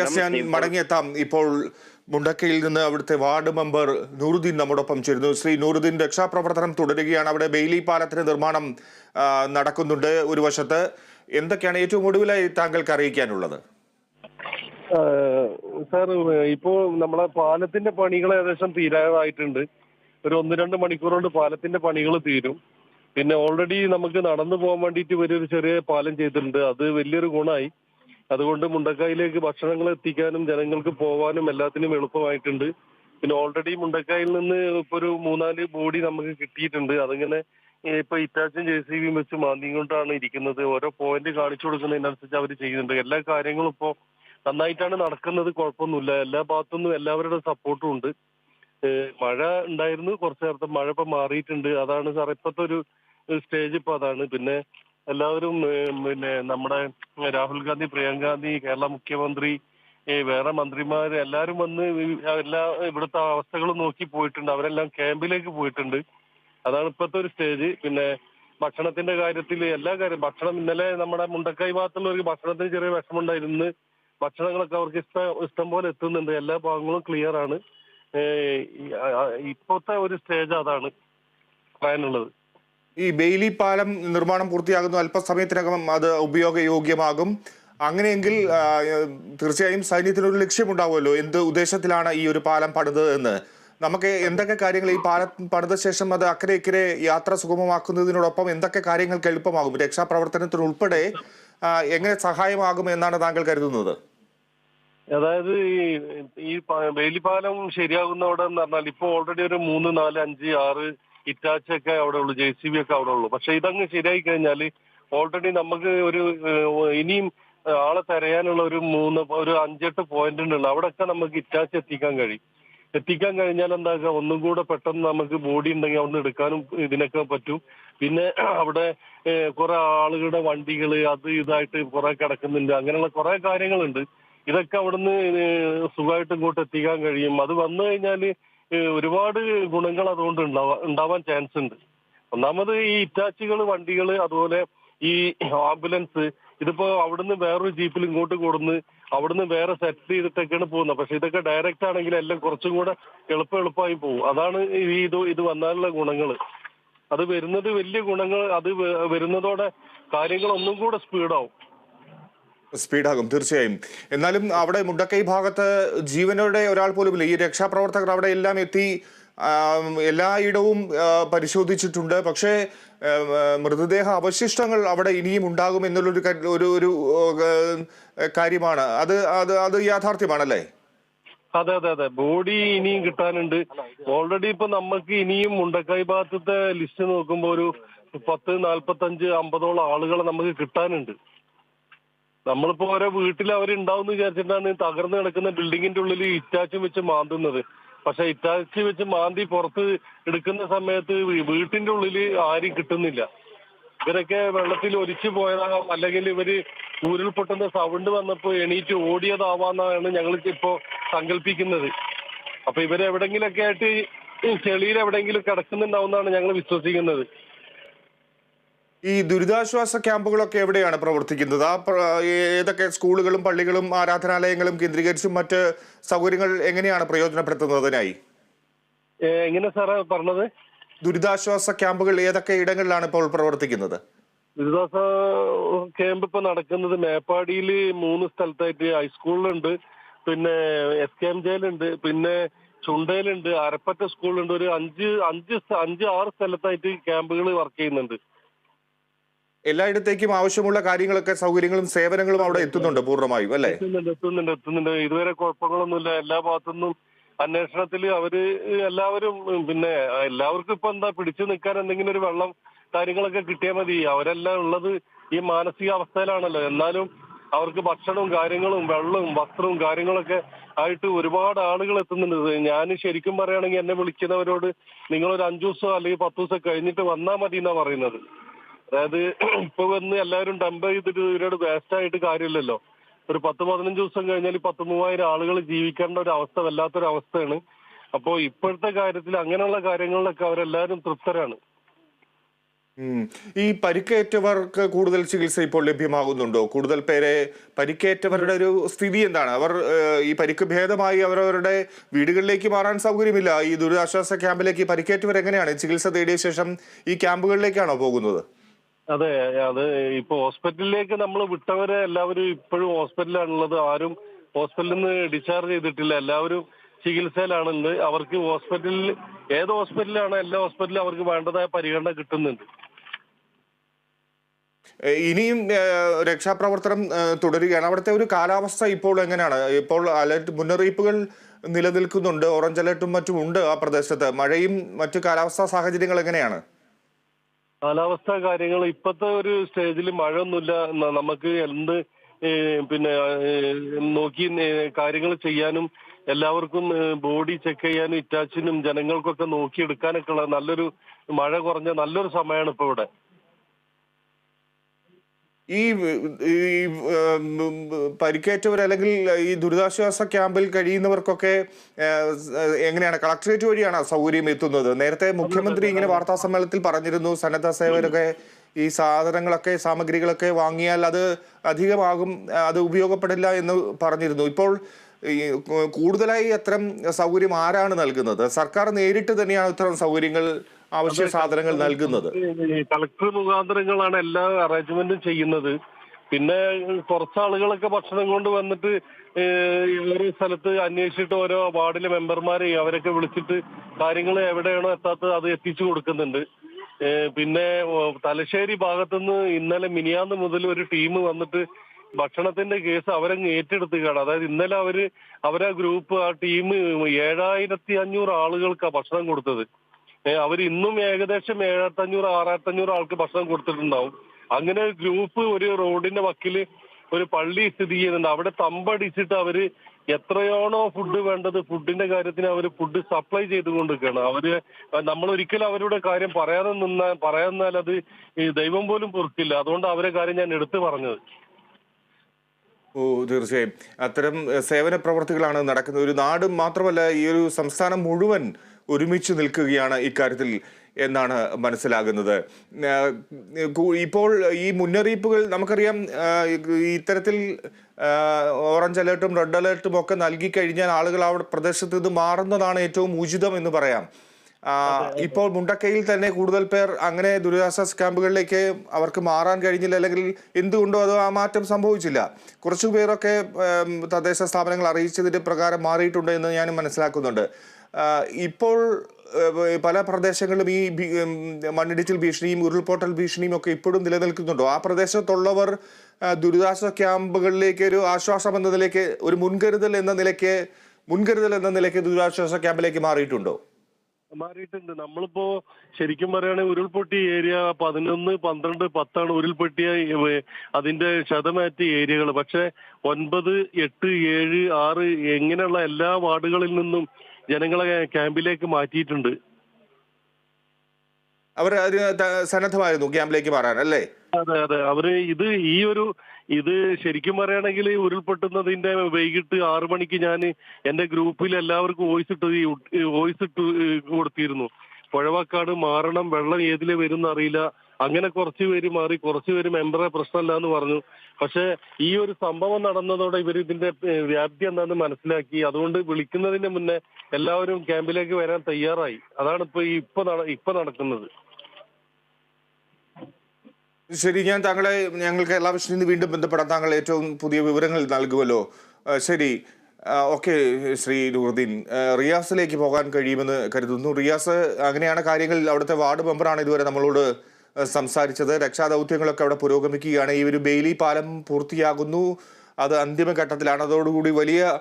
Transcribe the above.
റിയാസ് ഞാൻ മടങ്ങിയെത്താം. ഇപ്പോൾ മുണ്ടക്കയിൽ നിന്ന് അവിടുത്തെ വാർഡ് മെമ്പർ നൂറുദ്ദീൻ നമ്മോടൊപ്പം ചേരുന്നു. ശ്രീ നൂറുദ്ദീൻ രക്ഷാപ്രവർത്തനം തുടരുകയാണ്. അവിടെ ബെയിലി പാലത്തിന് നിർമ്മാണം നടക്കുന്നുണ്ട് ഒരു വശത്ത്. എന്തൊക്കെയാണ് ഏറ്റവും ഒടുവിലായി താങ്കൾക്ക് അറിയിക്കാനുള്ളത്? സാർ ഇപ്പോ നമ്മളെ പാലത്തിന്റെ പണികൾ ഏകദേശം തീരാറായിട്ടുണ്ട്. ഒരു ഒന്ന് രണ്ട് മണിക്കൂർ കൊണ്ട് പാലത്തിന്റെ പണികൾ തീരും. പിന്നെ ഓൾറെഡി നമുക്ക് നടന്നു പോകാൻ വേണ്ടിയിട്ട് വലിയൊരു ചെറിയ പാലം ചെയ്തിട്ടുണ്ട്. അത് വലിയൊരു ഗുണമായി. അതുകൊണ്ട് മുണ്ടക്കായിലേക്ക് ഭക്ഷണങ്ങൾ എത്തിക്കാനും ജനങ്ങൾക്ക് പോവാനും എല്ലാത്തിനും എളുപ്പമായിട്ടുണ്ട്. പിന്നെ ഓൾറെഡി മുണ്ടക്കായിൽ നിന്ന് ഇപ്പൊ ഒരു മൂന്നാൽ ബോഡി നമുക്ക് കിട്ടിയിട്ടുണ്ട്. അതിങ്ങനെ ഇപ്പൊ ഇറ്റാച്ചും ജെ സി ബിയും വെച്ച് മാന്തിയും കൊണ്ടാണ് ഇരിക്കുന്നത്. ഓരോ പോയിന്റ് കാണിച്ചു കൊടുക്കുന്നതിനനുസരിച്ച് അവർ ചെയ്യുന്നുണ്ട്. എല്ലാ കാര്യങ്ങളും ഇപ്പോ നന്നായിട്ടാണ് നടക്കുന്നത്. കുഴപ്പമൊന്നുമില്ല. എല്ലാ ഭാഗത്തുനിന്നും എല്ലാവരുടെ സപ്പോർട്ടും ഉണ്ട്. മഴ ഉണ്ടായിരുന്നു കുറച്ചു നേരത്തെ. മഴ ഇപ്പൊ മാറിയിട്ടുണ്ട്. അതാണ് സാർ ഇപ്പോഴത്തെ ഒരു സ്റ്റേജ് ഇപ്പൊ അതാണ്. പിന്നെ എല്ലാവരും പിന്നെ നമ്മുടെ രാഹുൽ ഗാന്ധി പ്രിയങ്ക ഗാന്ധി കേരള മുഖ്യമന്ത്രി വേറെ മന്ത്രിമാർ എല്ലാവരും വന്ന് എല്ലാ ഇവിടുത്തെ അവസ്ഥകളും നോക്കി പോയിട്ടുണ്ട്. അവരെല്ലാം ക്യാമ്പിലേക്ക് പോയിട്ടുണ്ട്. അതാണ് ഇപ്പോഴത്തെ ഒരു സ്റ്റേജ്. പിന്നെ ഭക്ഷണത്തിന്റെ കാര്യത്തിൽ എല്ലാ കാര്യം ഭക്ഷണം ഇന്നലെ നമ്മുടെ മുണ്ടക്കൈ ഭാഗത്തുള്ളവർക്ക് ഭക്ഷണത്തിന് ചെറിയ വിഷമമുണ്ടായിരുന്നു. ഭക്ഷണങ്ങളൊക്കെ അവർക്ക് ഇഷ്ടം ഇഷ്ടം പോലെ എത്തുന്നുണ്ട്. എല്ലാ ഭാഗങ്ങളും ക്ലിയർ ആണ്. ഇപ്പോഴത്തെ ഒരു സ്റ്റേജ് അതാണ് പറയാനുള്ളത്. ഈ ബെയിലി പാലം നിർമ്മാണം പൂർത്തിയാകുന്നു അല്പസമയത്തിനകം അത് ഉപയോഗയോഗ്യമാകും. അങ്ങനെയെങ്കിൽ തീർച്ചയായും സൈന്യത്തിനൊരു ലക്ഷ്യമുണ്ടാവുമല്ലോ. എന്ത് ഉദ്ദേശത്തിലാണ് ഈ ഒരു പാലം പണിത് എന്ന്? നമുക്ക് എന്തൊക്കെ കാര്യങ്ങൾ ഈ പാലം പണിത ശേഷം അത് അക്കരെ ഇക്കരെ യാത്ര സുഗമമാക്കുന്നതിനോടൊപ്പം എന്തൊക്കെ കാര്യങ്ങൾക്ക് എളുപ്പമാകും? രക്ഷാപ്രവർത്തനത്തിനുൾപ്പെടെ എങ്ങനെ സഹായമാകും എന്നാണ് താങ്കൾ കരുതുന്നത്? അതായത് ഈ ഈ പ- വേലിപ്പാലം ശരിയാകുന്നവിടെ എന്ന് പറഞ്ഞാൽ ഇപ്പൊ ഓൾറെഡി ഒരു മൂന്ന് നാല് അഞ്ച് ആറ് ഇറ്റാച്ച് ഒക്കെ അവിടെ ഉള്ളൂ ജെ സി ബി ഒക്കെ അവിടെ ഉള്ളൂ. പക്ഷെ ഇതങ്ങ് ശരിയായി കഴിഞ്ഞാൽ ഓൾറെഡി നമുക്ക് ഒരു ഇനിയും ആളെ തിരയാനുള്ള ഒരു മൂന്ന് ഒരു അഞ്ചെട്ട് പോയിന്റ് ഉണ്ട് അവിടെയൊക്കെ നമുക്ക് ഇറ്റാച്ച് എത്തിക്കാൻ കഴിയും. എത്തിക്കാൻ കഴിഞ്ഞാൽ എന്താക്കുക ഒന്നും കൂടെ പെട്ടെന്ന് നമുക്ക് ബോഡി ഉണ്ടെങ്കിൽ അവിടെ എടുക്കാനും ഇതിനൊക്കെ പറ്റും. പിന്നെ അവിടെ കുറെ ആളുകളുടെ വണ്ടികൾ അത് ഇതായിട്ട് കുറെ കിടക്കുന്നുണ്ട്. അങ്ങനെയുള്ള കുറെ കാര്യങ്ങളുണ്ട്. ഇതൊക്കെ അവിടുന്ന് സുഖമായിട്ട് ഇങ്ങോട്ട് എത്തിക്കാൻ കഴിയും. അത് വന്നു കഴിഞ്ഞാൽ ഒരുപാട് ഗുണങ്ങൾ അതുകൊണ്ട് ഉണ്ടാവാ ഉണ്ടാവാൻ ചാൻസ് ഉണ്ട്. ഒന്നാമത് ഈ ഇറ്റാച്ചുകൾ വണ്ടികൾ അതുപോലെ ഈ ആംബുലൻസ് ഇതിപ്പോ അവിടുന്ന് വേറൊരു ജീപ്പിൽ ഇങ്ങോട്ട് കൊടുന്ന് അവിടുന്ന് വേറെ സെറ്റ് ചെയ്തിട്ടൊക്കെയാണ് പോകുന്നത്. പക്ഷെ ഇതൊക്കെ ഡയറക്റ്റ് ആണെങ്കിൽ എല്ലാം കുറച്ചും കൂടെ എളുപ്പം എളുപ്പമായി പോകും. അതാണ് ഈ ഇത് ഇത് വന്നാലുള്ള ഗുണങ്ങൾ അത് വരുന്നത് വലിയ ഗുണങ്ങൾ അത് വരുന്നതോടെ കാര്യങ്ങൾ ഒന്നും കൂടെ സ്പീഡാവും സ്പീഡാകും തീർച്ചയായും. എന്നാലും അവിടെ മുണ്ടക്കൈ ഭാഗത്ത് ജീവനോടെ ഒരാൾ പോലും ഇല്ല ഈ രക്ഷാപ്രവർത്തകർ അവിടെ എല്ലാം എത്തി എല്ലായിടവും പരിശോധിച്ചിട്ടുണ്ട്. പക്ഷേ മൃതദേഹ അവശിഷ്ടങ്ങൾ അവിടെ ഇനിയും ഉണ്ടാകും എന്നുള്ളൊരു ഒരു ഒരു കാര്യമാണ്. അത് അത് അത് യാഥാർത്ഥ്യമാണല്ലേ? അതെ അതെ അതെ. ബോഡി ഇനിയും കിട്ടാനുണ്ട്. ഓൾറെഡി ഇപ്പൊ നമുക്ക് ഇനിയും മുണ്ടക്കായ് ഭാഗത്തെ ലിസ്റ്റ് നോക്കുമ്പോ ഒരു പത്ത് നാൽപ്പത്തഞ്ച് അമ്പതോളം ആളുകളെ നമുക്ക് കിട്ടാനുണ്ട്. നമ്മളിപ്പോ ഓരോ വീട്ടിൽ അവരുണ്ടാവും വിചാരിച്ചിട്ടാണ് തകർന്നു കിടക്കുന്ന ബിൽഡിങ്ങിന്റെ ഉള്ളിൽ ഇറ്റാച്ചും വെച്ച് മാന്തുന്നത്. പക്ഷെ ഇറ്റാച്ച് വെച്ച് മാന്തി പുറത്ത് എടുക്കുന്ന സമയത്ത് വീട്ടിന്റെ ഉള്ളിൽ ആരും കിട്ടുന്നില്ല. ഇവരൊക്കെ വെള്ളത്തിൽ ഒലിച്ചു പോയതാകാം. അല്ലെങ്കിൽ ഇവർ ഉരുൾപൊട്ടുന്ന സൗണ്ട് വന്നപ്പോ എണീറ്റ് ഓടിയതാവാന്നാണ് ഞങ്ങൾ ഇപ്പോ സങ്കല്പിക്കുന്നത് അപ്പൊ ഇവരെവിടെങ്കിലൊക്കെ ആയിട്ട് ചെളിയിൽ എവിടെയെങ്കിലും കിടക്കുന്നുണ്ടാവുന്നതാണ് ഞങ്ങൾ വിശ്വസിക്കുന്നത്. ഈ ദുരിതാശ്വാസ ക്യാമ്പുകളൊക്കെ എവിടെയാണ് പ്രവർത്തിക്കുന്നത്? ആ ഏതൊക്കെ സ്കൂളുകളും പള്ളികളും ആരാധനാലയങ്ങളും കേന്ദ്രീകരിച്ചും മറ്റ് സൗകര്യങ്ങൾ എങ്ങനെയാണ് പ്രയോജനപ്പെടുത്തുന്നതിനായി? എങ്ങനെ സാറേ പറഞ്ഞത്? ദുരിതാശ്വാസ ക്യാമ്പുകൾ ഏതൊക്കെ ഇടങ്ങളിലാണ് ഇപ്പോൾ പ്രവർത്തിക്കുന്നത്? ദുരിതാശ്വാസ ക്യാമ്പ് ഇപ്പൊ നടക്കുന്നത് മേപ്പാടിയിൽ മൂന്ന് സ്ഥലത്തായിട്ട് ഹൈസ്കൂളിലുണ്ട്. പിന്നെ എസ് കെ എം ജയിലുണ്ട് പിന്നെ ചുണ്ടയിലുണ്ട്. അരപ്പറ്റ സ്കൂളിലുണ്ട്. ഒരു അഞ്ച് അഞ്ച് അഞ്ച് ആറ് സ്ഥലത്തായിട്ട് ക്യാമ്പുകൾ വർക്ക് ചെയ്യുന്നുണ്ട്. എല്ലായിടത്തേക്കും ആവശ്യമുള്ള കാര്യങ്ങളൊക്കെ സൗകര്യങ്ങളും സേവനങ്ങളും അവിടെ എത്തുന്നുണ്ട് പൂർണമായും അല്ലേ? എത്തുന്നുണ്ട് എത്തുന്നുണ്ട് ഇതുവരെ കുഴപ്പങ്ങളൊന്നുമില്ല. എല്ലാ ഭാഗത്തുനിന്നും അന്വേഷണത്തിൽ അവർ എല്ലാവരും പിന്നെ എല്ലാവർക്കും ഇപ്പൊ എന്താ പിടിച്ചു നിൽക്കാൻ എന്തെങ്കിലും ഒരു വെള്ളം കാര്യങ്ങളൊക്കെ കിട്ടിയാൽ മതി. അവരെല്ലാം ഉള്ളത് ഈ മാനസിക അവസ്ഥയിലാണല്ലോ എന്നാലും അവർക്ക് ഭക്ഷണവും കാര്യങ്ങളും വെള്ളവും വസ്ത്രവും കാര്യങ്ങളൊക്കെ ആയിട്ട് ഒരുപാട് ആളുകൾ എത്തുന്നുണ്ട്. ഞാൻ ശരിക്കും പറയുകയാണെങ്കിൽ എന്നെ വിളിക്കുന്നവരോട് നിങ്ങളൊരു അഞ്ചു ദിവസം അല്ലെങ്കിൽ പത്ത് ദിവസം കഴിഞ്ഞിട്ട് വന്നാൽ മതി എന്നാ പറയുന്നത്. അതായത് ഇപ്പൊ വന്ന് എല്ലാവരും ഡംപ് ചെയ്തിട്ട് ഇവരോട് വേസ്റ്റ് ആയിട്ട് കാര്യമില്ലല്ലോ. ഒരു പത്ത് പതിനഞ്ച് ദിവസം കഴിഞ്ഞാൽ പത്ത് മൂവായിരം ആളുകൾ ജീവിക്കേണ്ട ഒരു അവസ്ഥ വല്ലാത്തൊരു അവസ്ഥയാണ്. അപ്പോൾ ഇപ്പോഴത്തെ കാര്യത്തിൽ അങ്ങനെയുള്ള കാര്യങ്ങളിലൊക്കെ അവരെല്ലാവരും തൃപ്തരാണ്. ഈ പരിക്കേറ്റവർക്ക് കൂടുതൽ ചികിത്സ ഇപ്പോൾ ലഭ്യമാകുന്നുണ്ടോ? കൂടുതൽ പേരെ പരിക്കേറ്റവരുടെ ഒരു സ്ഥിതി എന്താണ്? അവർ ഈ പരിക്ക് ഭേദമായി അവരവരുടെ വീടുകളിലേക്ക് മാറാൻ സൗകര്യമില്ല. ഈ ദുരിതാശ്വാസ ക്യാമ്പിലേക്ക് പരിക്കേറ്റവർ എങ്ങനെയാണ് ചികിത്സ തേടിയ ശേഷം ഈ ക്യാമ്പുകളിലേക്കാണോ പോകുന്നത്? അതെ അത് ഇപ്പൊ ഹോസ്പിറ്റലിലേക്ക് നമ്മൾ വിട്ടവരെ എല്ലാവരും ഇപ്പോഴും ഹോസ്പിറ്റലിലാണുള്ളത്. ആരും ഹോസ്പിറ്റലിൽ നിന്ന് ഡിസ്ചാർജ് ചെയ്തിട്ടില്ല. എല്ലാവരും ചികിത്സയിലാണുള്ളത്. അവർക്ക് ഹോസ്പിറ്റലിൽ ഏത് ഹോസ്പിറ്റലിലാണ് എല്ലാ ഹോസ്പിറ്റലിലും അവർക്ക് വേണ്ടതായ പരിഗണന കിട്ടുന്നുണ്ട്. ഇനിയും രക്ഷാപ്രവർത്തനം തുടരുകയാണ്. അവിടുത്തെ ഒരു കാലാവസ്ഥ ഇപ്പോൾ എങ്ങനെയാണ്? ഇപ്പോൾ അലർട്ട് മുന്നറിയിപ്പുകൾ നിലനിൽക്കുന്നുണ്ട്. ഓറഞ്ച് അലർട്ടും മറ്റും ഉണ്ട് ആ പ്രദേശത്ത്. മഴയും മറ്റു കാലാവസ്ഥാ സാഹചര്യങ്ങൾ എങ്ങനെയാണ്? കാലാവസ്ഥ കാര്യങ്ങൾ. ഇപ്പോഴത്തെ ഒരു സ്റ്റേജിൽ മഴയൊന്നുമില്ല. ഒന്നുമില്ല നമുക്ക് എന്ത് പിന്നെ നോക്കി കാര്യങ്ങൾ ചെയ്യാനും എല്ലാവർക്കും ബോഡി ചെക്ക് ചെയ്യാനും ഇറ്റാച്ചിനും ജനങ്ങൾക്കൊക്കെ നോക്കിയെടുക്കാനൊക്കെ ഉള്ള നല്ലൊരു മഴ കുറഞ്ഞ നല്ലൊരു സമയമാണ് ഇപ്പൊ ഇവിടെ. ഈ ഈ പരിക്കേറ്റവർ അല്ലെങ്കിൽ ഈ ദുരിതാശ്വാസ ക്യാമ്പിൽ കഴിയുന്നവർക്കൊക്കെ എങ്ങനെയാണ് കളക്ടറേറ്റ് വഴിയാണ് സൗകര്യം എത്തുന്നത്? നേരത്തെ മുഖ്യമന്ത്രി ഇങ്ങനെ വാർത്താ സമ്മേളനത്തിൽ പറഞ്ഞിരുന്നു സന്നദ്ധ സേവകരൊക്കെ ഈ സാധനങ്ങളൊക്കെ സാമഗ്രികളൊക്കെ വാങ്ങിയാൽ അത് അധികമാകും അത് ഉപയോഗപ്പെടില്ല എന്ന് പറഞ്ഞിരുന്നു. ഇപ്പോൾ കൂടുതലായി അത്തരം സൗകര്യം ആരാണ് നൽകുന്നത്? സർക്കാർ നേരിട്ട് തന്നെയാണ് ഇത്തരം സൗകര്യങ്ങൾ ആവശ്യ സാധനങ്ങൾ നൽകുന്നത്. കളക്ടർ മുഖാന്തരങ്ങളാണ് എല്ലാ അറേഞ്ച്മെന്റും ചെയ്യുന്നത്. പിന്നെ കുറച്ചാളുകളൊക്കെ ഭക്ഷണം കൊണ്ട് വന്നിട്ട് ഓരോ സ്ഥലത്ത് അന്വേഷിച്ചിട്ട് ഓരോ വാർഡിലെ മെമ്പർമാരെ അവരൊക്കെ വിളിച്ചിട്ട് കാര്യങ്ങൾ എവിടെയാണോ എത്താത്തത് അത് എത്തിച്ചു കൊടുക്കുന്നുണ്ട്. പിന്നെ തലശ്ശേരി ഭാഗത്തുനിന്ന് ഇന്നലെ മിനിയാന്ന് മുതൽ ഒരു ടീം വന്നിട്ട് ഭക്ഷണത്തിന്റെ കേസ് അവരങ്ങ് ഏറ്റെടുത്തുകയാണ്. അതായത് ഇന്നലെ അവർ അവരാ ഗ്രൂപ്പ് ആ ടീം ഏഴായിരത്തി അഞ്ഞൂറ് ആളുകൾക്കാണ് ഭക്ഷണം കൊടുത്തത്. അവർ ഇന്നും ഏകദേശം ഏഴായിരത്തി ആറായിരത്തഞ്ഞൂറ് ആൾക്ക് ഭക്ഷണം കൊടുത്തിട്ടുണ്ടാവും. അങ്ങനെ ഒരു ഗ്രൂപ്പ് ഒരു റോഡിന്റെ വക്കിൽ ഒരു പള്ളി സ്ഥിതി ചെയ്യുന്നുണ്ട്. അവിടെ തമ്പടിച്ചിട്ട് അവർ എത്രയാണോ ഫുഡ് വേണ്ടത് ഫുഡിന്റെ കാര്യത്തിന് അവർ ഫുഡ് സപ്ലൈ ചെയ്തുകൊണ്ടിരിക്കുകയാണ്. അവർ നമ്മൾ ഒരിക്കലും അവരുടെ കാര്യം പറയാതെ നിന്നാൽ പറയാന്നാൽ അത് ദൈവം പോലും പൊറുക്കില്ല. അതുകൊണ്ട് അവരെ കാര്യം ഞാൻ എടുത്തു പറഞ്ഞത്. ഓ തീർച്ചയായും. അത്തരം സേവന പ്രവർത്തികളാണ് നടക്കുന്നത്. ഒരു നാട് മാത്രമല്ല ഈ ഒരു സംസ്ഥാനം മുഴുവൻ ഒരുമിച്ച് നിൽക്കുകയാണ് ഇക്കാര്യത്തിൽ എന്നാണ് മനസ്സിലാകുന്നത്. ഇപ്പോൾ ഈ മുന്നറിയിപ്പുകൾ നമുക്കറിയാം ഇത്തരത്തിൽ ഓറഞ്ച് അലേർട്ടും റെഡ് അലേർട്ടും ഒക്കെ നൽകി കഴിഞ്ഞാൽ ആളുകൾ അവിടെ പ്രദേശത്ത് ഇത് മാറുന്നതാണ് ഏറ്റവും ഉചിതം എന്ന് പറയാം. ഇപ്പോൾ മുണ്ടക്കയിൽ തന്നെ കൂടുതൽ പേർ അങ്ങനെ ദുരിതാശ്വാസ ക്യാമ്പുകളിലേക്ക് അവർക്ക് മാറാൻ കഴിഞ്ഞില്ല അല്ലെങ്കിൽ എന്തുകൊണ്ടോ അത് ആ മാറ്റം സംഭവിച്ചില്ല. കുറച്ചു പേരൊക്കെ തദ്ദേശ സ്ഥാപനങ്ങൾ അറിയിച്ചതിന്റെ പ്രകാരം മാറിയിട്ടുണ്ട് എന്ന് ഞാൻ മനസ്സിലാക്കുന്നുണ്ട്. ഇപ്പോൾ പല പ്രദേശങ്ങളിലും ഈ മണ്ണിടിച്ചിൽ ഭീഷണിയും ഉരുൾപൊട്ടൽ ഭീഷണിയും ഒക്കെ ഇപ്പോഴും നിലനിൽക്കുന്നുണ്ടോ. ആ പ്രദേശത്തുള്ളവർ ദുരിതാശ്വാസ ക്യാമ്പുകളിലേക്ക് ഒരു ആശ്വാസം എന്ന നിലയ്ക്ക് ഒരു മുൻകരുതൽ എന്ന നിലയ്ക്ക് മുൻകരുതൽ എന്ന നിലയ്ക്ക് ദുരിതാശ്വാസ ക്യാമ്പിലേക്ക് മാറിയിട്ടുണ്ടോ? മാറിയിട്ടുണ്ട്. നമ്മളിപ്പോ ശരിക്കും പറയുകയാണെങ്കിൽ ഉരുൾപൊട്ടി ഏരിയ പതിനൊന്ന് പന്ത്രണ്ട് പത്താണ് ഉരുൾപൊട്ടിയ അതിന്റെ ശതമാറ്റ ഏരിയകൾ പക്ഷെ ഒൻപത് എട്ട് ഏഴ് ആറ് എങ്ങനെയുള്ള എല്ലാ വാർഡുകളിൽ നിന്നും ജനങ്ങളെ ക്യാമ്പിലേക്ക് മാറ്റിയിട്ടുണ്ട്. അവർ അതിന് സന്നദ്ധമായിരുന്നു ക്യാമ്പിലേക്ക് മാറാൻ അല്ലേ? അതെ അതെ. അവർ ഇത് ഈ ഒരു ഇത് ശരിക്കും പറയുകയാണെങ്കിൽ ഉരുൾപൊട്ടുന്നതിന്റെ വൈകിട്ട് ആറു മണിക്ക് ഞാൻ എന്റെ ഗ്രൂപ്പിൽ എല്ലാവർക്കും വോയിസ് ഇട്ട് വോയിസ് ഇട്ട് കൊടുത്തിരുന്നു. പുഴവക്കാട് മാറണം വെള്ളം ഏതിലെ വരും അറിയില്ല. അങ്ങനെ കുറച്ചു പേര് മാറി കുറച്ചു പേര് മെമ്പറെ പ്രശ്നമല്ല എന്ന് പറഞ്ഞു. പക്ഷെ ഈ ഒരു സംഭവം നടന്നതോടെ ഇവർ ഇതിന്റെ വ്യാപ്തി എന്താണെന്ന് മനസ്സിലാക്കി. അതുകൊണ്ട് വിളിക്കുന്നതിന് മുന്നേ എല്ലാവരും ക്യാമ്പിലേക്ക് വരാൻ തയ്യാറായി. അതാണ് ഇപ്പൊ ഇപ്പൊ ഇപ്പൊ നടക്കുന്നത്. ശരി ഞാൻ താങ്കളെ ഞങ്ങൾക്ക് എല്ലാ വിഷയം നിന്ന് വീണ്ടും ബന്ധപ്പെടാം. താങ്കൾ ഏറ്റവും പുതിയ വിവരങ്ങൾ നൽകുമല്ലോ. ശരി. ഓക്കെ ശ്രീ നൂറുദ്ദീൻ. റിയാസിലേക്ക് പോകാൻ കഴിയുമെന്ന് കരുതുന്നു. റിയാസ് അങ്ങനെയാണ് കാര്യങ്ങൾ. അവിടുത്തെ വാർഡ് മെമ്പറാണ് ഇതുവരെ നമ്മളോട് സംസാരിച്ചത്. രക്ഷാദൗത്യങ്ങളൊക്കെ അവിടെ പുരോഗമിക്കുകയാണ്. ഈ ഒരു ബെയിലി പാലം പൂർത്തിയാകുന്നു. അത് അന്തിമഘട്ടത്തിലാണ്. അതോടുകൂടി വലിയ